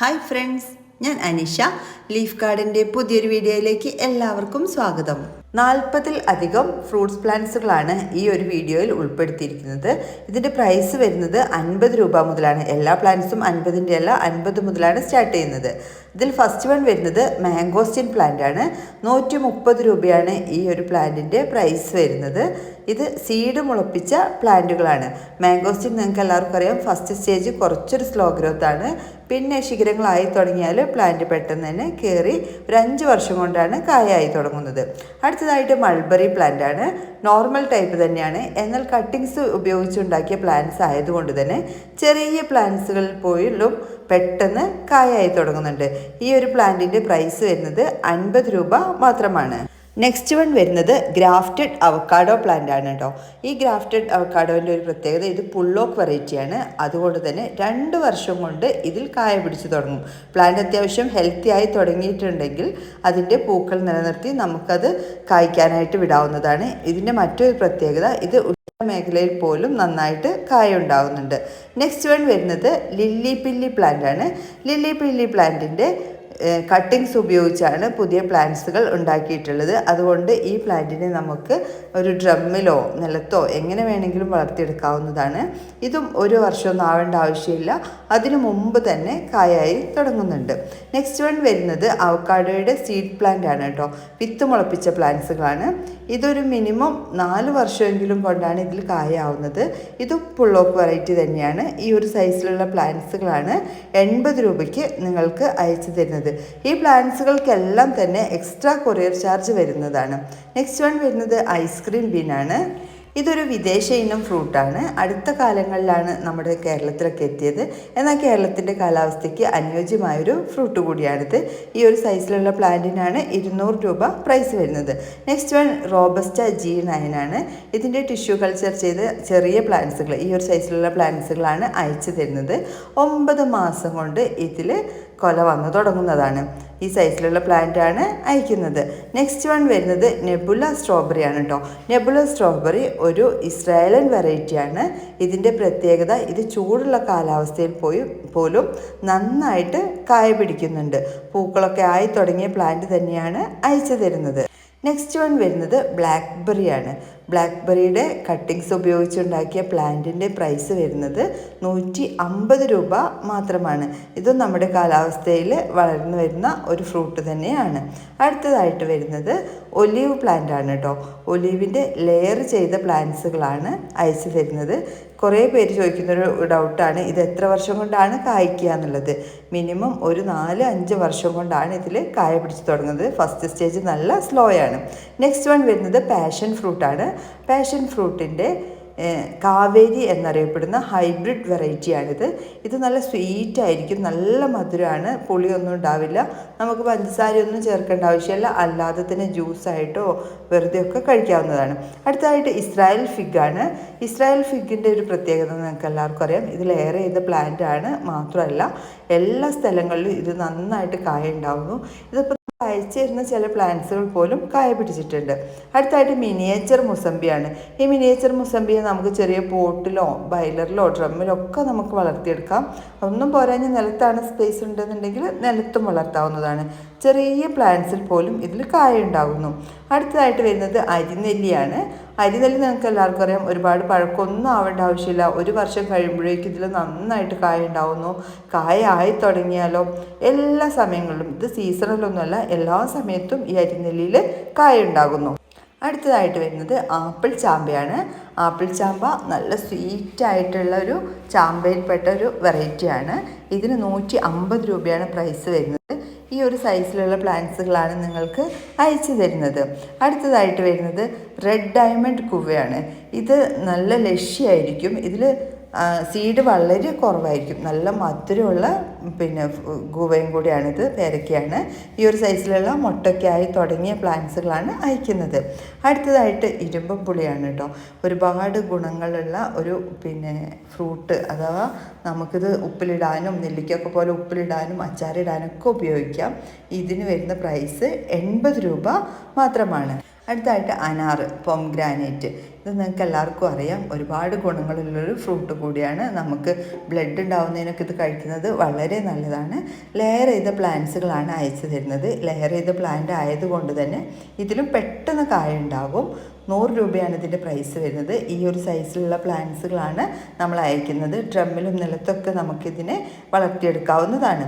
Hi friends ഞാൻ Anisha. Leaf ഗാർഡന്റെ പുതിയൊരു വീഡിയോയിലേക്ക് എല്ലാവർക്കും സ്വാഗതം. നാൽപ്പതിൽ അധികം ഫ്രൂട്ട്സ് പ്ലാന്റ്സുകളാണ് ഈ ഒരു വീഡിയോയിൽ ഉൾപ്പെടുത്തിയിരിക്കുന്നത്. ഇതിന്റെ പ്രൈസ് വരുന്നത് അൻപത് രൂപ മുതലാണ്. എല്ലാ പ്ലാന്റ്സും അൻപതിന്റെ അല്ല അൻപത് മുതലാണ് സ്റ്റാർട്ട് ചെയ്യുന്നത്. ഇതിൽ ഫസ്റ്റ് വൺ വരുന്നത് മാംഗോസ്റ്റിൻ പ്ലാന്റ് ആണ്. നൂറ്റി മുപ്പത് രൂപയാണ് ഈ ഒരു പ്ലാന്റിന്റെ പ്രൈസ് വരുന്നത്. ഇത് സീഡ് മുളപ്പിച്ച പ്ലാന്റുകളാണ് മാംഗോസ്റ്റിൻ നിങ്ങൾക്ക് എല്ലാവർക്കും അറിയാം. ഫസ്റ്റ് സ്റ്റേജ് കുറച്ചൊരു സ്ലോ ഗ്രോത്ത് ആണ്. പിന്നെ ശിഖരങ്ങളായി തുടങ്ങിയാൽ പ്ലാന്റ് പെട്ടെന്ന് തന്നെ കയറി ഒരു അഞ്ച് വർഷം കൊണ്ടാണ് കായായി തുടങ്ങുന്നത്. അടുത്തതായിട്ട് മൾബറി പ്ലാന്റ് ആണ്. നോർമൽ ടൈപ്പ് തന്നെയാണ്. എന്നാൽ കട്ടിങ്സ് ഉപയോഗിച്ചുണ്ടാക്കിയ പ്ലാന്റ്സ് ആയതുകൊണ്ട് തന്നെ ചെറിയ പ്ലാന്റ്സുകളിൽ പോലും പെട്ടെന്ന് കായായി തുടങ്ങുന്നുണ്ട്. ഈ ഒരു പ്ലാന്റിന്റെ പ്രൈസ് വരുന്നത് അൻപത് രൂപ മാത്രമാണ്. നെക്സ്റ്റ് വൺ വരുന്നത് ഗ്രാഫ്റ്റഡ് അവക്കാഡോ പ്ലാന്റ് ആണ് കേട്ടോ. ഈ ഗ്രാഫ്റ്റഡ് അവക്കാഡോന്റെ ഒരു പ്രത്യേകത ഇത് പുള്ളോക്ക് വെറൈറ്റിയാണ് അതുകൊണ്ട് തന്നെ രണ്ട് വർഷം കൊണ്ട് ഇതിൽ കായ പിടിച്ചു തുടങ്ങും. പ്ലാന്റ് അത്യാവശ്യം ഹെൽത്തി ആയി തുടങ്ങിയിട്ടുണ്ടെങ്കിൽ അതിന്റെ പൂക്കൾ നിലനിർത്തി നമുക്കത് കായ്ക്കാനായിട്ട് വിടാവുന്നതാണ്. ഇതിന്റെ മറ്റൊരു പ്രത്യേകത ഇത് മേഖലയിൽ പോലും നന്നായിട്ട് കായ നെക്സ്റ്റ് വൺ വരുന്നത് ലില്ലി പില്ലി പ്ലാന്റ് ആണ്. ലില്ലി പില്ലി പ്ലാന്റിന്റെ കട്ടിങ്സ് ഉപയോഗിച്ചാണ് പുതിയ പ്ലാന്റ്സുകൾ ഉണ്ടാക്കിയിട്ടുള്ളത്. അതുകൊണ്ട് ഈ പ്ലാന്റിനെ നമുക്ക് ഒരു ഡ്രമ്മിലോ നിലത്തോ എങ്ങനെ വേണമെങ്കിലും വളർത്തിയെടുക്കാവുന്നതാണ്. ഇതും ഒരു വർഷമൊന്നും ആവേണ്ട ആവശ്യമില്ല. അതിനു മുമ്പ് തന്നെ കായായി തുടങ്ങുന്നുണ്ട്. നെക്സ്റ്റ് വൺ വരുന്നത് അവക്കാഡോയുടെ സീഡ് പ്ലാന്റ് ആണ് കേട്ടോ. വിത്ത് മുളപ്പിച്ച പ്ലാന്റ്സുകളാണ് ഇതൊരു മിനിമം നാല് വർഷമെങ്കിലും കൊണ്ടാണ് ഇതിൽ കായാവുന്നത്. ഇത് പുള്ളോക്ക് വെറൈറ്റി തന്നെയാണ്. ഈ ഒരു സൈസിലുള്ള പ്ലാന്റ്സുകളാണ് എൺപത് രൂപയ്ക്ക് നിങ്ങൾക്ക് അയച്ചു തരുന്നത്. ഈ പ്ലാന്റ്സുകൾക്കെല്ലാം തന്നെ എക്സ്ട്രാ കൊറിയർ ചാർജ് വരുന്നതാണ്. നെക്സ്റ്റ് വൺ വരുന്നത് ഐസ്ക്രീം ബീനാണ് ഇതൊരു വിദേശ ഇനം ഫ്രൂട്ടാണ് അടുത്ത കാലങ്ങളിലാണ് നമ്മുടെ കേരളത്തിലൊക്കെ എത്തിയത്. എന്നാൽ കേരളത്തിന്റെ കാലാവസ്ഥയ്ക്ക് അനുയോജ്യമായൊരു ഫ്രൂട്ട് കൂടിയാണിത്. ഈ ഒരു സൈസിലുള്ള പ്ലാന്റിനാണ് ഇരുന്നൂറ് രൂപ പ്രൈസ് വരുന്നത്. Next one robusta G nine ആണ്. ഇതിന്റെ ടിഷ്യൂ കൾച്ചർ ചെയ്ത് ചെറിയ പ്ലാന്റ്സുകൾ ഈ ഒരു സൈസിലുള്ള പ്ലാന്റ്സുകളാണ് അയച്ചു തരുന്നത്. ഒമ്പത് മാസം കൊണ്ട് ഇതിൽ കൊല വന്നു തുടങ്ങുന്നതാണ്. ഈ സൈസിലുള്ള പ്ലാന്റ് ആണ് അയക്കുന്നത്. നെക്സ്റ്റ് വൺ വരുന്നത് നെബുല സ്ട്രോബെറി ആണ് കേട്ടോ നെബുല സ്ട്രോബെറി ഒരു ഇസ്രായേലൻ വെറൈറ്റിയാണ് ഇതിന്റെ പ്രത്യേകത ഇത് ചൂടുള്ള കാലാവസ്ഥയിൽ പോയി പോലും നന്നായിട്ട് കായ പിടിക്കുന്നുണ്ട്. പൂക്കളൊക്കെ ആയി തുടങ്ങിയ പ്ലാന്റ് തന്നെയാണ് അയച്ചു തരുന്നത്. നെക്സ്റ്റ് വൺ വരുന്നത് ബ്ലാക്ക്ബെറി ആണ്. ബ്ലാക്ക്ബെറിയുടെ കട്ടിങ്സ് ഉപയോഗിച്ചുണ്ടാക്കിയ പ്ലാന്റിന്റെ പ്രൈസ് വരുന്നത് നൂറ്റി അമ്പത് രൂപ മാത്രമാണ്. ഇതും നമ്മുടെ കാലാവസ്ഥയിൽ വളർന്നു വരുന്ന ഒരു ഫ്രൂട്ട് തന്നെയാണ്. അടുത്തതായിട്ട് വരുന്നത് ഒലീവ് പ്ലാന്റ് ആണ് കേട്ടോ ഒലീവിന്റെ ലെയർ ചെയ്ത പ്ലാന്റ്സുകളാണ് അയച്ചു തരുന്നത് കുറേ പേര് ചോദിക്കുന്നൊരു ഡൗട്ടാണ് ഇത് എത്ര വർഷം കൊണ്ടാണ് കായ്ക്കുക എന്നുള്ളത്? മിനിമം ഒരു നാല് അഞ്ച് വർഷം കൊണ്ടാണ് ഇതിൽ കായ പിടിച്ച് തുടങ്ങുന്നത്. ഫസ്റ്റ് സ്റ്റേജ് നല്ല സ്ലോ ആണ്. നെക്സ്റ്റ് വൺ വരുന്നത് പാഷൻ ഫ്രൂട്ടാണ് പാഷൻ ഫ്രൂട്ടിന്റെ കാവേരി എന്നറിയപ്പെടുന്ന ഹൈബ്രിഡ് വെറൈറ്റിയാണിത്. ഇത് നല്ല സ്വീറ്റ് ആയിരിക്കും നല്ല മധുരമാണ് പുളിയൊന്നും ഉണ്ടാവില്ല. നമുക്ക് പഞ്ചസാരയൊന്നും ചേർക്കേണ്ട ആവശ്യമില്ല. അല്ലാതെ തന്നെ ജ്യൂസായിട്ടോ വെറുതെ ഒക്കെ കഴിക്കാവുന്നതാണ്. അടുത്തതായിട്ട് ഇസ്രായേൽ ഫിഗാണ്. ഇസ്രായേൽ ഫിഗിന്റെ ഒരു പ്രത്യേകത നിങ്ങൾക്ക് എല്ലാവർക്കും അറിയാം. ഇതിലേറെ ചെയ്ത പ്ലാന്റ് ആണ് മാത്രമല്ല എല്ലാ സ്ഥലങ്ങളിലും ഇത് നന്നായിട്ട് കായ ഉണ്ടാവുന്നു. ഇതിപ്പോൾ അയച്ചു തരുന്ന ചില പ്ലാന്റ്സുകൾ പോലും കായ പിടിച്ചിട്ടുണ്ട്. അടുത്തായിട്ട് മിനിയേച്ചർ മുസമ്പിയാണ്. ഈ മിനിയേച്ചർ മുസമ്പിയെ നമുക്ക് ചെറിയ പോട്ടിലോ ബൈലറിലോ ഡ്രമ്മിലോ ഒക്കെ നമുക്ക് വളർത്തിയെടുക്കാം. ഒന്നും പോരാഞ്ഞ് നിലത്താണ് സ്പേസ് ഉണ്ടെന്നുണ്ടെങ്കിൽ നിലത്തും വളർത്താവുന്നതാണ്. ചെറിയ പ്ലാന്റ്സിൽ പോലും ഇതിൽ കായ ഉണ്ടാകുന്നു അടുത്തതായിട്ട് വരുന്നത് അരിനെല്ലിയാണ്. അരിനെല്ലി നിങ്ങൾക്ക് എല്ലാവർക്കും അറിയാം ഒരുപാട് പഴക്കമൊന്നും ആവേണ്ട ആവശ്യമില്ല. ഒരു വർഷം കഴിയുമ്പോഴേക്കും ഇതിൽ നന്നായിട്ട് കായ ഉണ്ടാവുന്നു. കായ ആയി തുടങ്ങിയാലോ? എല്ലാ സമയങ്ങളിലും ഇത് സീസണലൊന്നുമല്ല എല്ലാ സമയത്തും ഈ അരിനെല്ലിയിൽ കായ ഉണ്ടാകുന്നു. അടുത്തതായിട്ട് വരുന്നത് ആപ്പിൾ ചാമ്പയാണ്. ആപ്പിൾ ചാമ്പ നല്ല സ്വീറ്റായിട്ടുള്ള ഒരു ചാമ്പയിൽപ്പെട്ട ഒരു വെറൈറ്റിയാണ്. ഇതിന് നൂറ്റി അമ്പത് രൂപയാണ് പ്രൈസ് വരുന്നത്. ഈ ഒരു സൈസിലുള്ള പ്ലാന്റ്സുകളാണ് നിങ്ങൾക്ക് അയച്ചു തരുന്നത്. അടുത്തതായിട്ട് വരുന്നത് റെഡ് ഡയമണ്ട് കുവയാണ്. ഇത് നല്ല ലക്ഷ്യമായിരിക്കും ഇതിൽ സീഡ് വളരെ കുറവായിരിക്കും. നല്ല മധുരമുള്ള പിന്നെ ഗുവയും കൂടിയാണിത് പേരക്കയാണ്. ഈ ഒരു സൈസിലുള്ള മുട്ടയ്ക്കായി തുടങ്ങിയ പ്ലാന്റ്സുകളാണ് അയക്കുന്നത്. അടുത്തതായിട്ട് ഇരുമ്പം പുളിയാണ് കേട്ടോ ഒരുപാട് ഗുണങ്ങളുള്ള ഒരു പിന്നെ ഫ്രൂട്ട് അഥവാ നമുക്കിത് ഉപ്പിലിടാനും നെല്ലിക്കൊക്കെ പോലെ ഉപ്പിലിടാനും അച്ചാറിടാനൊക്കെ ഉപയോഗിക്കാം. ഇതിന് വരുന്ന പ്രൈസ് എൺപത് രൂപ മാത്രമാണ്. അടുത്തായിട്ട് അനാറ് പൊംഗ്രാനൈറ്റ്. ഇത് നിങ്ങൾക്ക് എല്ലാവർക്കും അറിയാം. ഒരുപാട് ഗുണങ്ങളുള്ളൊരു ഫ്രൂട്ട് കൂടിയാണ്. നമുക്ക് ബ്ലഡ് ഉണ്ടാവുന്നതിനൊക്കെ ഇത് കഴിക്കുന്നത് വളരെ നല്ലതാണ്. ലെയർ ചെയ്ത പ്ലാന്റ്സുകളാണ് അയച്ചു തരുന്നത്. ലെയർ ചെയ്ത പ്ലാന്റ് ആയതുകൊണ്ട് തന്നെ ഇതിലും പെട്ടെന്ന് കായ ഉണ്ടാകും. നൂറ് രൂപയാണ് ഇതിന്റെ പ്രൈസ് വരുന്നത്. ഈ ഒരു സൈസിലുള്ള പ്ലാന്റ്സുകളാണ് നമ്മൾ അയക്കുന്നത്. ഡ്രമ്മിലും നിലത്തൊക്കെ നമുക്കിതിനെ വളർത്തിയെടുക്കാവുന്നതാണ്.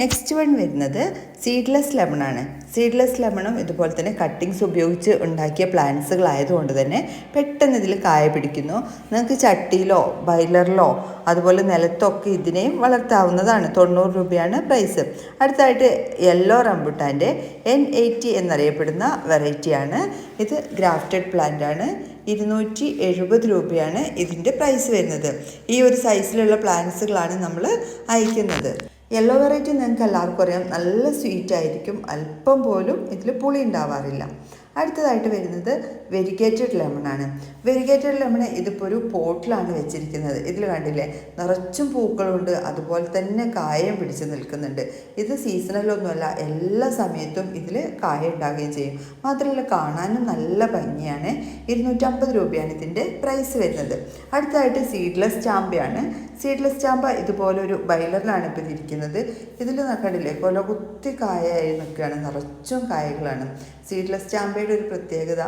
നെക്സ്റ്റ് വൺ വരുന്നത് സീഡ്ലെസ് ലെമണാണ് സീഡ്ലെസ് ലെമണും ഇതുപോലെ തന്നെ കട്ടിങ്സ് ഉപയോഗിച്ച് ഉണ്ടാക്കിയ പ്ലാന്റ്സുകളായതുകൊണ്ട് തന്നെ പെട്ടെന്ന് ഇതിൽ കായ പിടിക്കുന്നു. നിങ്ങൾക്ക് ചട്ടിയിലോ ബൈലറിലോ അതുപോലെ നിലത്തൊക്കെ ഇതിനെയും വളർത്താവുന്നതാണ്. തൊണ്ണൂറ് രൂപയാണ് പ്രൈസ് അടുത്തായിട്ട് യെല്ലോ റംബുട്ടാന്റെ എൻ എയ്റ്റി എന്നറിയപ്പെടുന്ന വെറൈറ്റിയാണ് ഇത് ഗ്രാഫ്റ്റഡ് പ്ലാന്റ് ആണ്. ഇരുന്നൂറ്റി എഴുപത് രൂപയാണ് ഇതിന്റെ പ്രൈസ് വരുന്നത്. ഈ ഒരു സൈസിലുള്ള പ്ലാന്റ്സുകളാണ് നമ്മൾ അയക്കുന്നത്. യെല്ലോ വെറൈറ്റി നിങ്ങൾക്ക് എല്ലാവർക്കും അറിയാം. നല്ല സ്വീറ്റ് ആയിരിക്കും. അല്പം പോലും ഇതിൽ പുളി ഉണ്ടാവാറില്ല. അടുത്തതായിട്ട് വരുന്നത് വെരിഗേറ്റഡ് ലെമണാണ് വെരിഗേറ്റഡ് ലെമൺ ഇതിപ്പോൾ ഒരു പോട്ടിലാണ് വെച്ചിരിക്കുന്നത്. ഇതിൽ കണ്ടില്ലേ? നിറച്ചും പൂക്കളുണ്ട്. അതുപോലെ തന്നെ കായം പിടിച്ച് നിൽക്കുന്നുണ്ട്. ഇത് സീസണലൊന്നുമല്ല. എല്ലാ സമയത്തും ഇതിൽ കായ ഉണ്ടാകുകയും ചെയ്യും. മാത്രമല്ല കാണാനും നല്ല ഭംഗിയാണ്. ഇരുന്നൂറ്റമ്പത് രൂപയാണ് ഇതിന്റെ പ്രൈസ് വരുന്നത്. അടുത്തതായിട്ട് സീഡ്ലെസ് ചാമ്പയാണ്. സീഡ്ലെസ് ചാമ്പ ഇതുപോലെ ഒരു ബൈലറിലാണ് ഇപ്പോൾ ഇരിക്കുന്നത് ഇതിൽ കണ്ടില്ലേ? കൊല കുത്തി കായായി നിൽക്കുകയാണ്. നിറച്ചും കായകളാണ്. സീഡ്ലെസ് ചാമ്പയുടെ ഒരു പ്രത്യേകത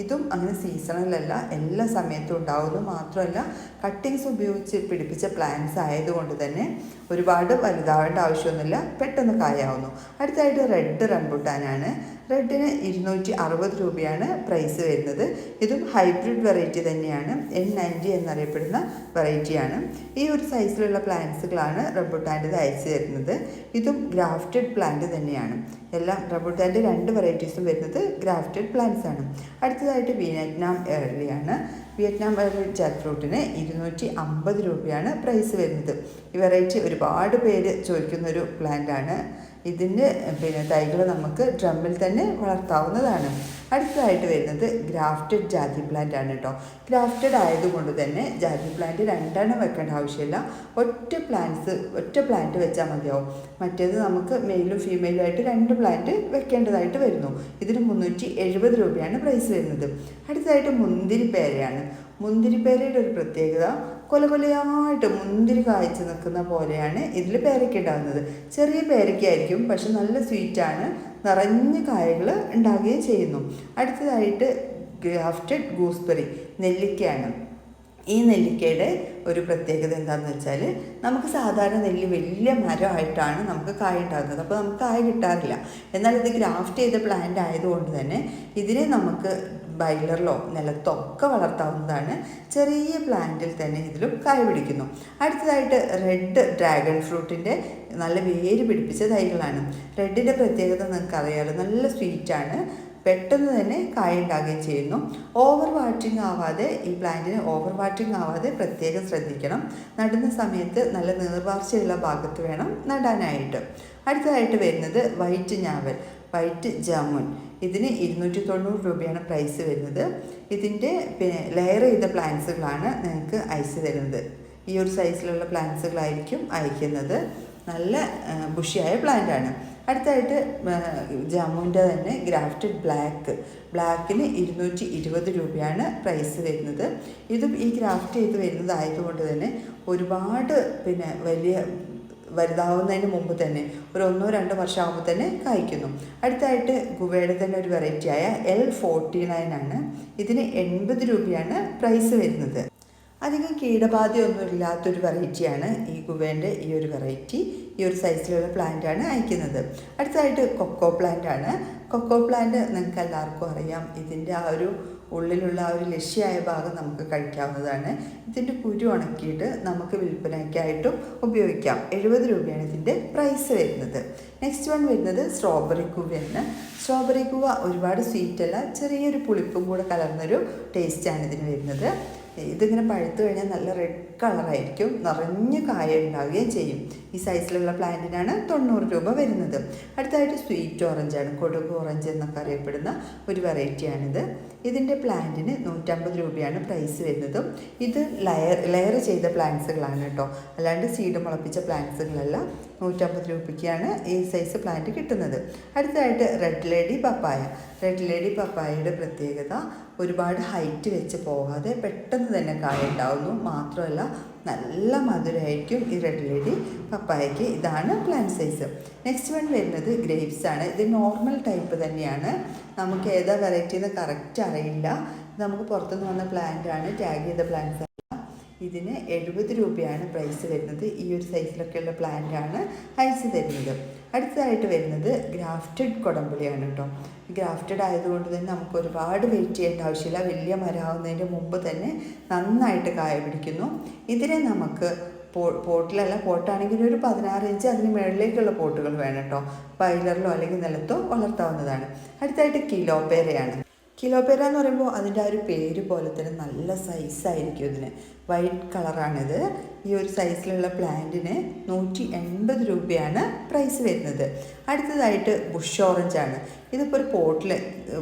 ഇതും അങ്ങനെ സീസണലല്ല എല്ലാ സമയത്തും ഉണ്ടാവുന്നു മാത്രമല്ല കട്ടിങ്സ് ഉപയോഗിച്ച് പിടിപ്പിച്ച പ്ലാന്റ്സ് ആയതുകൊണ്ട് തന്നെ ഒരുപാട് വലുതാവേണ്ട ആവശ്യമൊന്നുമില്ല പെട്ടെന്ന് കായാവുന്നു. അടുത്തായിട്ട് റെഡ് റംബുട്ടാനാണ്. റെഡിന് ഇരുന്നൂറ്റി അറുപത് രൂപയാണ് പ്രൈസ് വരുന്നത്. ഇതും ഹൈബ്രിഡ് വെറൈറ്റി തന്നെയാണ്. എൻ നയന്റി എന്നറിയപ്പെടുന്ന വെറൈറ്റിയാണ് ഈ ഒരു സൈസിലുള്ള പ്ലാന്റ്സുകളാണ് റബ്ബുട്ടാന്റെ അയച്ചു തരുന്നത്. ഇതും ഗ്രാഫ്റ്റഡ് പ്ലാന്റ് തന്നെയാണ്. എല്ലാം റബ്ബുട്ടാന്റെ രണ്ട് വെറൈറ്റീസും വരുന്നത് ഗ്രാഫ്റ്റഡ് പ്ലാന്റ്സ് ആണ്. അടുത്തതായിട്ട് വിയറ്റ്നാം ഏർലിയാണ് വിയറ്റ്നാം ഏർലി ജാക്ക് ഫ്രൂട്ടിന് ഇരുന്നൂറ്റി അമ്പത് രൂപയാണ് പ്രൈസ് വരുന്നത്. ഈ വെറൈറ്റി ഒരുപാട് പേര് ചോദിക്കുന്നൊരു പ്ലാന്റ് ആണ്. ഇതിന്റെ പിന്നെ തൈകൾ നമുക്ക് ഡ്രമ്മിൽ തന്നെ വളർത്താവുന്നതാണ്. അടുത്തതായിട്ട് വരുന്നത് ഗ്രാഫ്റ്റഡ് ജാതി പ്ലാന്റ് ആണ് കേട്ടോ. ഗ്രാഫ്റ്റഡ് ആയതുകൊണ്ട് തന്നെ ജാതി പ്ലാന്റ് രണ്ടെണ്ണം വെക്കേണ്ട ആവശ്യമില്ല. ഒറ്റ പ്ലാന്റ്സ് ഒറ്റ പ്ലാന്റ് വെച്ചാൽ മതിയാവും. മറ്റേത് നമുക്ക് മെയിലും ഫീമെയിലും ആയിട്ട് രണ്ട് പ്ലാന്റ് വെക്കേണ്ടതായിട്ട് വരുന്നു. ഇതിന് മുന്നൂറ്റി എഴുപത് രൂപയാണ് പ്രൈസ് വരുന്നത്. അടുത്തതായിട്ട് മുന്തിരി പേരയാണ് മുന്തിരിപ്പേരയുടെ ഒരു പ്രത്യേകത കൊല കൊലയായിട്ട് മുന്തിരി കായ്ച്ചു നിൽക്കുന്ന പോലെയാണ് ഇതിൽ പേരയ്ക്ക ഉണ്ടാകുന്നത്. ചെറിയ പേരയ്ക്കായിരിക്കും പക്ഷെ നല്ല സ്വീറ്റാണ്. നിറഞ്ഞ കായകൾ ഉണ്ടാകുകയും ചെയ്യുന്നു. അടുത്തതായിട്ട് ഗ്രാഫ്റ്റഡ് ഗൂസ്ബെറി നെല്ലിക്കയാണ്. ഈ നെല്ലിക്കയുടെ ഒരു പ്രത്യേകത എന്താണെന്ന് വെച്ചാൽ നമുക്ക് സാധാരണ നെല്ല് വലിയ മരമായിട്ടാണ് നമുക്ക് കായ ഉണ്ടാകുന്നത്. അപ്പോൾ നമുക്ക് കായ കിട്ടാറില്ല. എന്നാൽ ഇത് ഗ്രാഫ്റ്റ് ചെയ്ത പ്ലാന്റ് ആയതുകൊണ്ട് തന്നെ ഇതിനെ നമുക്ക് ബൈലറിലോ നിലത്തോ ഒക്കെ വളർത്താവുന്നതാണ് ചെറിയ പ്ലാന്റിൽ തന്നെ ഇതിലും കായ പിടിക്കുന്നു. അടുത്തതായിട്ട് റെഡ് ഡ്രാഗൺ ഫ്രൂട്ടിന്റെ നല്ല വേര് പിടിപ്പിച്ച തൈകളാണ്. റെഡിന്റെ പ്രത്യേകത നിങ്ങൾക്ക് അറിയാമല്ലോ നല്ല സ്വീറ്റാണ് പെട്ടെന്ന് തന്നെ കായുണ്ടാകുകയും ചെയ്യുന്നു. ഓവർ വാട്ടറിങ് ആവാതെ ഈ പ്ലാന്റിന് ഓവർ വാട്ടറിങ് ആവാതെ പ്രത്യേകം ശ്രദ്ധിക്കണം. നടുന്ന സമയത്ത് നല്ല നീർവാർച്ചയുള്ള ഭാഗത്ത് വേണം നടാനായിട്ട്. അടുത്തതായിട്ട് വരുന്നത് വൈറ്റ് ഞാവൽ. വൈറ്റ് ജാമുൻ. ഇതിന് ഇരുന്നൂറ്റി തൊണ്ണൂറ് രൂപയാണ് പ്രൈസ് വരുന്നത്. ഇതിന്റെ പിന്നെ ലെയർ ചെയ്ത പ്ലാന്റ്സുകളാണ് നിങ്ങൾക്ക് അയച്ചു തരുന്നത്. ഈ ഒരു സൈസിലുള്ള പ്ലാന്റ്സുകളായിരിക്കും അയക്കുന്നത്. നല്ല ബുഷിയായ പ്ലാന്റ് ആണ്. അടുത്തായിട്ട് ജാമുന്റെ തന്നെ ഗ്രാഫ്റ്റഡ് ബ്ലാക്ക് ബ്ലാക്കിന് ഇരുന്നൂറ്റി ഇരുപത് രൂപയാണ് പ്രൈസ് വരുന്നത്. ഇതും ഈ ഗ്രാഫ്റ്റ് ചെയ്ത് വരുന്നതായതുകൊണ്ട് തന്നെ ഒരുപാട് പിന്നെ വലിയ വലുതാവുന്നതിന് മുമ്പ് തന്നെ ഒരു ഒന്നോ രണ്ടോ വർഷം ആകുമ്പോൾ തന്നെ കായ്ക്കുന്നു. അടുത്തായിട്ട് ഗുവയുടെ തന്നെ ഒരു വെറൈറ്റിയായ എൽ ഫോർട്ടി നയൻ ആണ്. ഇതിന് എൺപത് രൂപയാണ് പ്രൈസ് വരുന്നത്. അധികം കീടബാധയൊന്നും ഇല്ലാത്തൊരു വെറൈറ്റിയാണ് ഈ ഗുവേന്റെ ഈ ഒരു വെറൈറ്റി ഈ ഒരു സൈസിലുള്ള പ്ലാന്റാണ് അയക്കുന്നത്. അടുത്തതായിട്ട് കൊക്കോ പ്ലാന്റ് ആണ്. കൊക്കോ പ്ലാന്റ് നിങ്ങൾക്ക് എല്ലാവർക്കും അറിയാം. ഇതിന്റെ ആ ഒരു ഉള്ളിലുള്ള ആ ഒരു ലക്ഷ്യമായ ഭാഗം നമുക്ക് കഴിക്കാവുന്നതാണ്. ഇതിന്റെ കുരു ഉണക്കിയിട്ട് നമുക്ക് വിൽപ്പനയ്ക്കായിട്ടും ഉപയോഗിക്കാം. എഴുപത് രൂപയാണ് ഇതിന്റെ പ്രൈസ് വരുന്നത്. നെക്സ്റ്റ് വൺ വരുന്നത് സ്ട്രോബെറി കുവയാണ്. സ്ട്രോബെറി കുവ ഒരുപാട് സ്വീറ്റല്ല ചെറിയൊരു പുളിപ്പും കൂടെ കലർന്നൊരു ടേസ്റ്റാണ് ഇതിന് വരുന്നത്. ഇതിങ്ങനെ പഴുത്തു കഴിഞ്ഞാൽ നല്ല റെഡ് കളറായിരിക്കും നിറഞ്ഞ് കായ ഉണ്ടാവുകയും ചെയ്യും. ഈ സൈസിലുള്ള പ്ലാന്റിനാണ് തൊണ്ണൂറ് രൂപ വരുന്നത്. അടുത്തതായിട്ട് സ്വീറ്റ് ഓറഞ്ചാണ് കൊടുക് ഓറഞ്ച് എന്നൊക്കെ അറിയപ്പെടുന്ന ഒരു വെറൈറ്റിയാണിത് ഇതിന്റെ പ്ലാന്റിന് നൂറ്റമ്പത് രൂപയാണ് പ്രൈസ് വരുന്നതും. ഇത് ലയർ ലെയർ ചെയ്ത പ്ലാന്റ്സുകളാണ് കേട്ടോ. അല്ലാണ്ട് സീഡ് മുളപ്പിച്ച പ്ലാന്റ്സുകളല്ല നൂറ്റമ്പത് രൂപയ്ക്കാണ് ഈ സൈസ് പ്ലാന്റ് കിട്ടുന്നത്. അടുത്തതായിട്ട് red lady papaya red lady പപ്പായയുടെ പ്രത്യേകത ഒരുപാട് ഹൈറ്റ് വെച്ച് പോകാതെ പെട്ടെന്ന് തന്നെ കായ ഉണ്ടാവുന്നു മാത്രമല്ല നല്ല മധുരമായിരിക്കും ഈ റെഡ് ലേഡി പപ്പായയ്ക്ക് ഇതാണ് പ്ലാന്റ് സൈസ് നെക്സ്റ്റ് വൺ വരുന്നത് ഗ്രേപ്സ് ആണ്. ഇത് നോർമൽ ടൈപ്പ് തന്നെയാണ്. നമുക്ക് ഏതാ വെറൈറ്റി എന്ന് കറക്റ്റ് അറിയില്ല. നമുക്ക് പുറത്തുനിന്ന് വന്ന പ്ലാന്റ് ആണ്. ടാഗ് ചെയ്ത പ്ലാന്റ്സ് ഇതിന് എഴുപത് രൂപയാണ് പ്രൈസ് വരുന്നത്. ഈ ഒരു സൈസിലൊക്കെയുള്ള പ്ലാന്റാണ് അയച്ചു തരുന്നത്. അടുത്തതായിട്ട് വരുന്നത് ഗ്രാഫ്റ്റഡ് കൊടമ്പുളിയാണ് കേട്ടോ. ഗ്രാഫ്റ്റഡ് ആയതുകൊണ്ട് തന്നെ നമുക്ക് ഒരുപാട് വെയിറ്റ് ചെയ്യേണ്ട ആവശ്യമില്ല. വലിയ മരമാവുന്നതിന് മുമ്പ് തന്നെ നന്നായിട്ട് കായ പിടിക്കുന്നു. ഇതിനെ നമുക്ക് പോ പോട്ടിലല്ല പോട്ടാണെങ്കിൽ ഒരു പതിനാറ് ഇഞ്ച് അതിന് മുകളിലേക്കുള്ള പോട്ടുകൾ വേണം കേട്ടോ. പൈലറിലോ അല്ലെങ്കിൽ നിലത്തോ വളർത്താവുന്നതാണ്. അടുത്തായിട്ട് കിലോപേരയാണ് കിലോപേര എന്ന് പറയുമ്പോൾ അതിന്റെ ആ ഒരു പേര് പോലെ തന്നെ നല്ല സൈസായിരിക്കും ഇതിന്. വൈറ്റ് കളറാണിത്. ഈ ഒരു സൈസിലുള്ള പ്ലാന്റിന് നൂറ്റി എൺപത് രൂപയാണ് പ്രൈസ് വരുന്നത്. അടുത്തതായിട്ട് ബുഷ് ഓറഞ്ച് ആണ് ഇതിപ്പോൾ ഒരു പോട്ടിൽ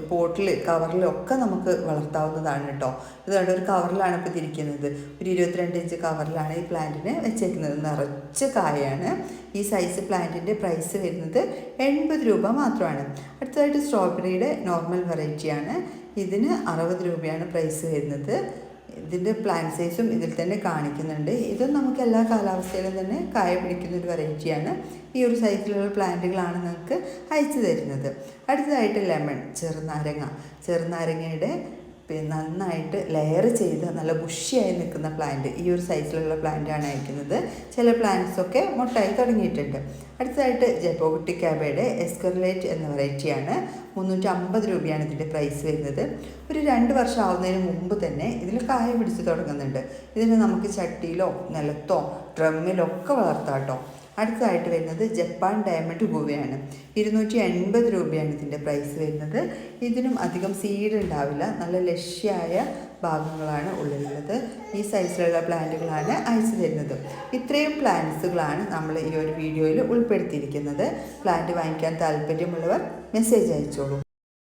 പോട്ടിൽ കവറിലൊക്കെ നമുക്ക് വളർത്താവുന്നതാണ് കേട്ടോ ഇതുകൊണ്ട് ഒരു കവറിലാണ് ഇപ്പോൾ തിരിക്കുന്നത്. ഒരു ഇരുപത്തിരണ്ട് ഇഞ്ച് കവറിലാണ് ഈ പ്ലാന്റിന് വെച്ചേക്കുന്നത്. നിറച്ച് കായാണ്. ഈ സൈസ് പ്ലാന്റിന്റെ പ്രൈസ് വരുന്നത് എൺപത് രൂപ മാത്രമാണ്. അടുത്തതായിട്ട് സ്ട്രോബെറിയുടെ നോർമൽ വെറൈറ്റിയാണ്. ഇതിന് അറുപത് രൂപയാണ് പ്രൈസ് വരുന്നത്. ഇതിന്റെ പ്ലാന്റ് സൈസും ഇതിൽ തന്നെ കാണിക്കുന്നുണ്ട്. ഇതും നമുക്ക് എല്ലാ കാലാവസ്ഥയിലും തന്നെ കായ പിടിക്കുന്ന ഒരു വെറൈറ്റിയാണ് ഈ ഒരു സൈസിലുള്ള പ്ലാന്റുകളാണ് നിങ്ങൾക്ക് അയച്ചു തരുന്നത്. അടുത്തതായിട്ട് ലെമൺ ചെറുനാരങ്ങ. ചെറുനാരങ്ങയുടെ പിന്നെ നന്നായിട്ട് ലെയർ ചെയ്ത് നല്ല ബുഷിയായി നിൽക്കുന്ന പ്ലാന്റ് ഈ ഒരു സൈസിലുള്ള പ്ലാന്റാണ് അയക്കുന്നത്. ചില പ്ലാന്റ്സൊക്കെ മുട്ടായി തുടങ്ങിയിട്ടുണ്ട്. അടുത്തതായിട്ട് ജപ്പോകുട്ടി ക്യാബയുടെ എസ്കർലേറ്റ് എന്ന വെറൈറ്റിയാണ് മുന്നൂറ്റി അമ്പത് രൂപയാണ് ഇതിന്റെ പ്രൈസ് വരുന്നത്. ഒരു രണ്ട് വർഷം ആവുന്നതിന് മുമ്പ് തന്നെ ഇതിൽ കായ പിടിച്ച് തുടങ്ങുന്നുണ്ട്. ഇതിന് നമുക്ക് ചട്ടിയിലോ നിലത്തോ ഡ്രമ്മിലോ ഒക്കെ വളർത്താം കേട്ടോ. അടുത്തതായിട്ട് വരുന്നത് ജപ്പാൻ ഡയമണ്ട് ഗുവയാണ്. ഇരുന്നൂറ്റി എൺപത് രൂപയാണ് ഇതിന്റെ പ്രൈസ് വരുന്നത്. ഇതിനും അധികം സീഡ് ഉണ്ടാവില്ല. നല്ല ലക്ഷ്യമായ ഭാഗങ്ങളാണ് ഉള്ളിലുള്ളത്. ഈ സൈസിലുള്ള പ്ലാന്റുകളാണ് അയച്ചു തരുന്നത്. ഇത്രയും പ്ലാന്റ്സുകളാണ് നമ്മൾ ഈ ഒരു വീഡിയോയിൽ ഉൾപ്പെടുത്തിയിരിക്കുന്നത്. പ്ലാന്റ് വാങ്ങിക്കാൻ താല്പര്യമുള്ളവർ മെസ്സേജ് അയച്ചോളൂ.